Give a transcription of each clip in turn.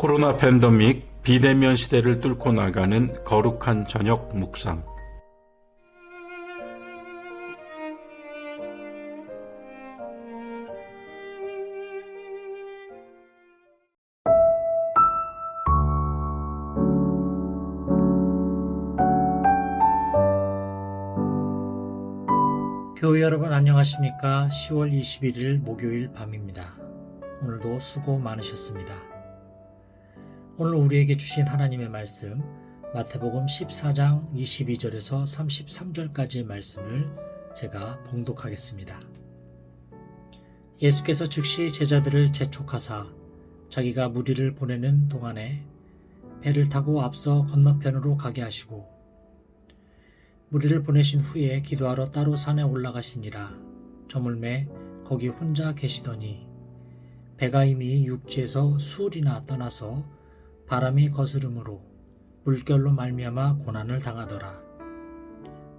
코로나 팬데믹 비대면 시대를 뚫고 나가는 거룩한 저녁 묵상. 교회 여러분 안녕하십니까? 10월 21일 목요일 밤입니다. 오늘도 수고 많으셨습니다. 오늘 우리에게 주신 하나님의 말씀 마태복음 14장 22절에서 33절까지의 말씀을 제가 봉독하겠습니다. 예수께서 즉시 제자들을 재촉하사 자기가 무리를 보내는 동안에 배를 타고 앞서 건너편으로 가게 하시고 무리를 보내신 후에 기도하러 따로 산에 올라가시니라 저물매 거기 혼자 계시더니 배가 이미 육지에서 수울이나 떠나서 바람이 거스름으로 물결로 말미암아 고난을 당하더라.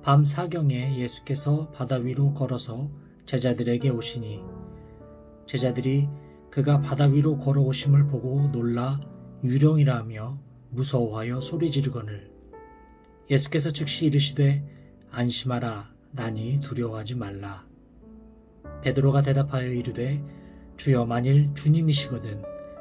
밤 사경에 예수께서 바다 위로 걸어서 제자들에게 오시니 제자들이 그가 바다 위로 걸어오심을 보고 놀라 유령이라 하며 무서워하여 소리 지르거늘 예수께서 즉시 이르시되 안심하라 나니 두려워하지 말라 베드로가 대답하여 이르되 주여 만일 주님이시거든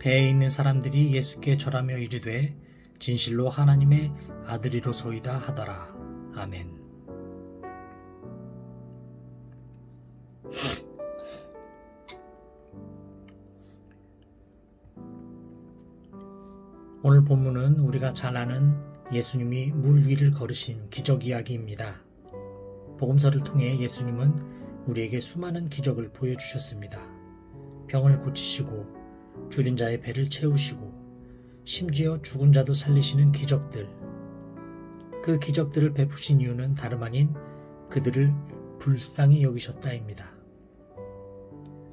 배에 있는 사람들이 예수께 절하며 이르되 진실로 하나님의 아들이로소이다 하더라 아멘 오늘 본문은 우리가 잘 아는 예수님이 물 위를 걸으신 기적 이야기입니다. 복음서를 통해 예수님은 우리에게 수많은 기적을 보여주셨습니다. 병을 고치시고 줄인 자의 배를 채우시고 심지어 죽은 자도 살리시는 기적들. 그 기적들을 베푸신 이유는 다름 아닌 그들을 불쌍히 여기셨다입니다.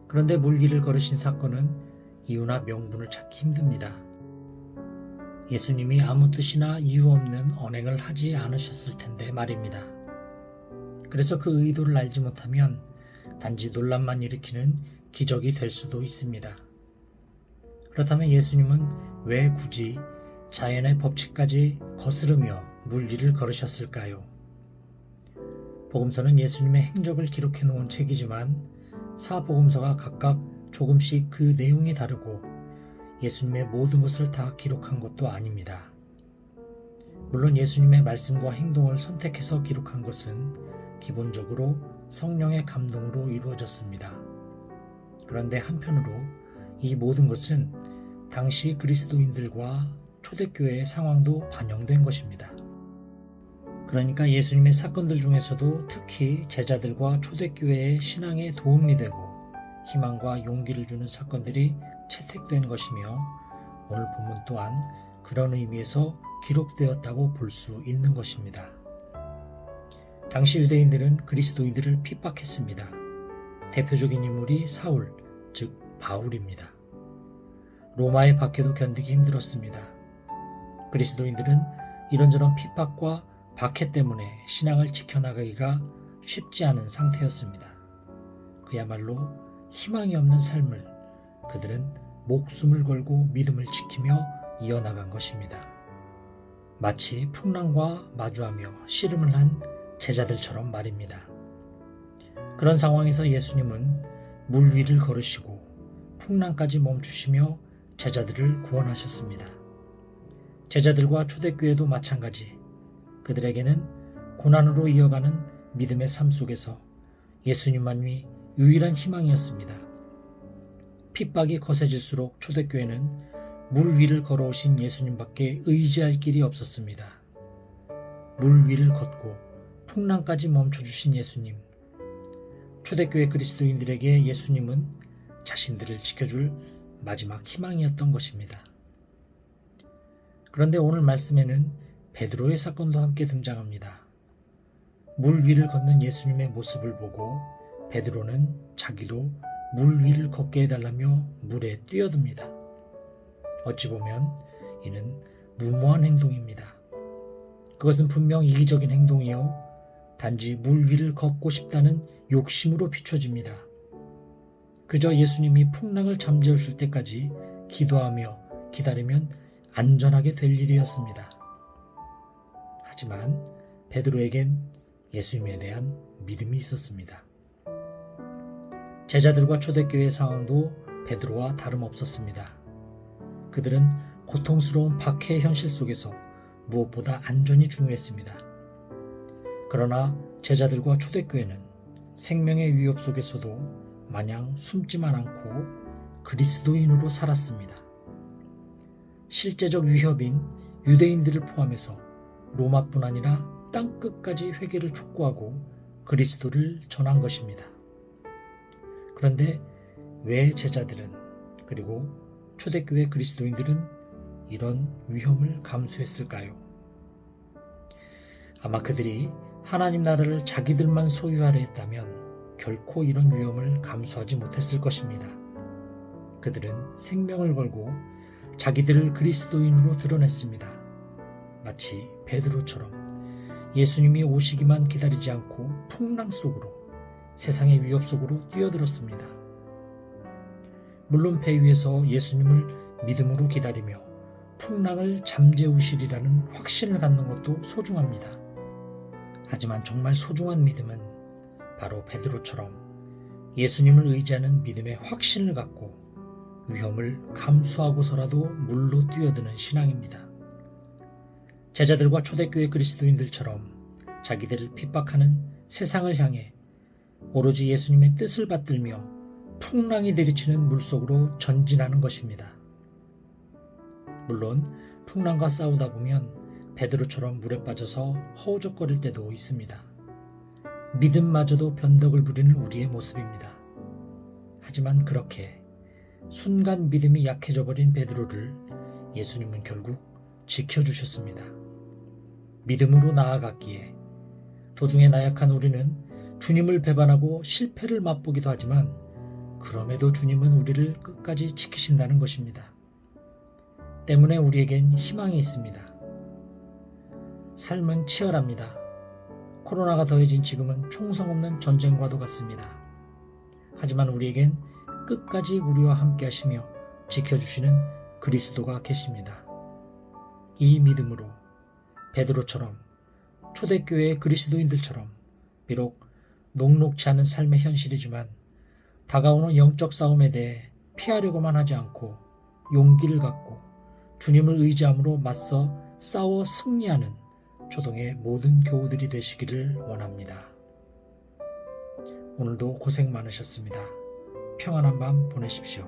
그런데 물 위를 걸으신 사건은 이유나 명분을 찾기 힘듭니다. 예수님이 아무 뜻이나 이유 없는 언행을 하지 않으셨을 텐데 말입니다. 그래서 그 의도를 알지 못하면 단지 논란만 일으키는 기적이 될 수도 있습니다. 그렇다면 예수님은 왜 굳이 자연의 법칙까지 거스르며 물 위를 걸으셨을까요? 복음서는 예수님의 행적을 기록해 놓은 책이지만 사복음서가 각각 조금씩 그 내용이 다르고 예수님의 모든 것을 다 기록한 것도 아닙니다. 물론 예수님의 말씀과 행동을 선택해서 기록한 것은 기본적으로 성령의 감동으로 이루어졌습니다. 그런데 한편으로 이 모든 것은 당시 그리스도인들과 초대교회의 상황도 반영된 것입니다. 그러니까 예수님의 사건들 중에서도 특히 제자들과 초대교회의 신앙에 도움이 되고 희망과 용기를 주는 사건들이 채택된 것이며 오늘 본문 또한 그런 의미에서 기록되었다고 볼 수 있는 것입니다. 당시 유대인들은 그리스도인들을 핍박했습니다. 대표적인 인물이 사울, 즉 바울입니다. 로마의 박해도 견디기 힘들었습니다. 그리스도인들은 이런저런 핍박과 박해 때문에 신앙을 지켜나가기가 쉽지 않은 상태였습니다. 그야말로 희망이 없는 삶을 그들은 목숨을 걸고 믿음을 지키며 이어나간 것입니다. 마치 풍랑과 마주하며 씨름을 한 제자들처럼 말입니다. 그런 상황에서 예수님은 물 위를 걸으시고 풍랑까지 멈추시며 제자들을 구원하셨습니다. 제자들과 초대교회도 마찬가지 그들에게는 고난으로 이어가는 믿음의 삶 속에서 예수님만이 유일한 희망이었습니다. 핍박이 거세질수록 초대교회는 물 위를 걸어오신 예수님밖에 의지할 길이 없었습니다. 물 위를 걷고 풍랑까지 멈춰주신 예수님. 초대교회 그리스도인들에게 예수님은 자신들을 지켜줄 마지막 희망이었던 것입니다. 그런데 오늘 말씀에는 베드로의 사건도 함께 등장합니다. 물 위를 걷는 예수님의 모습을 보고 베드로는 자기도 물 위를 걷게 해달라며 물에 뛰어듭니다. 어찌 보면 이는 무모한 행동입니다. 그것은 분명 이기적인 행동이요. 단지 물 위를 걷고 싶다는 욕심으로 비춰집니다. 그저 예수님이 풍랑을 잠재우실 때까지 기도하며 기다리면 안전하게 될 일이었습니다. 하지만 베드로에겐 예수님에 대한 믿음이 있었습니다. 제자들과 초대교회 상황도 베드로와 다름없었습니다. 그들은 고통스러운 박해의 현실 속에서 무엇보다 안전이 중요했습니다. 그러나 제자들과 초대교회는 생명의 위협 속에서도 마냥 숨지만 않고 그리스도인으로 살았습니다. 실제적 위협인 유대인들을 포함해서 로마뿐 아니라 땅 끝까지 회개를 촉구하고 그리스도를 전한 것입니다. 그런데 왜 제자들은 그리고 초대교회 그리스도인들은 이런 위험을 감수했을까요? 아마 그들이 하나님 나라를 자기들만 소유하려 했다면 결코 이런 위험을 감수하지 못했을 것입니다. 그들은 생명을 걸고 자기들을 그리스도인으로 드러냈습니다. 마치 베드로처럼 예수님이 오시기만 기다리지 않고 풍랑 속으로 세상의 위협 속으로 뛰어들었습니다. 물론 배 위에서 예수님을 믿음으로 기다리며 풍랑을 잠재우시리라는 확신을 갖는 것도 소중합니다. 하지만 정말 소중한 믿음은 바로 베드로처럼 예수님을 의지하는 믿음의 확신을 갖고 위험을 감수하고서라도 물로 뛰어드는 신앙입니다. 제자들과 초대교회 그리스도인들처럼 자기들을 핍박하는 세상을 향해 오로지 예수님의 뜻을 받들며 풍랑이 내리치는 물속으로 전진하는 것입니다. 물론 풍랑과 싸우다 보면 베드로처럼 물에 빠져서 허우적거릴 때도 있습니다. 믿음마저도 변덕을 부리는 우리의 모습입니다. 하지만 그렇게 순간 믿음이 약해져 버린 베드로를 예수님은 결국 지켜주셨습니다. 믿음으로 나아갔기에 도중에 나약한 우리는 주님을 배반하고 실패를 맛보기도 하지만 그럼에도 주님은 우리를 끝까지 지키신다는 것입니다. 때문에 우리에겐 희망이 있습니다. 삶은 치열합니다. 코로나가 더해진 지금은 총성 없는 전쟁과도 같습니다. 하지만 우리에겐 끝까지 우리와 함께 하시며 지켜주시는 그리스도가 계십니다. 이 믿음으로 베드로처럼 초대교회의 그리스도인들처럼 비록 녹록지 않은 삶의 현실이지만 다가오는 영적 싸움에 대해 피하려고만 하지 않고 용기를 갖고 주님을 의지함으로 맞서 싸워 승리하는 초동의 모든 교우들이 되시기를 원합니다. 오늘도 고생 많으셨습니다. 평안한 밤 보내십시오.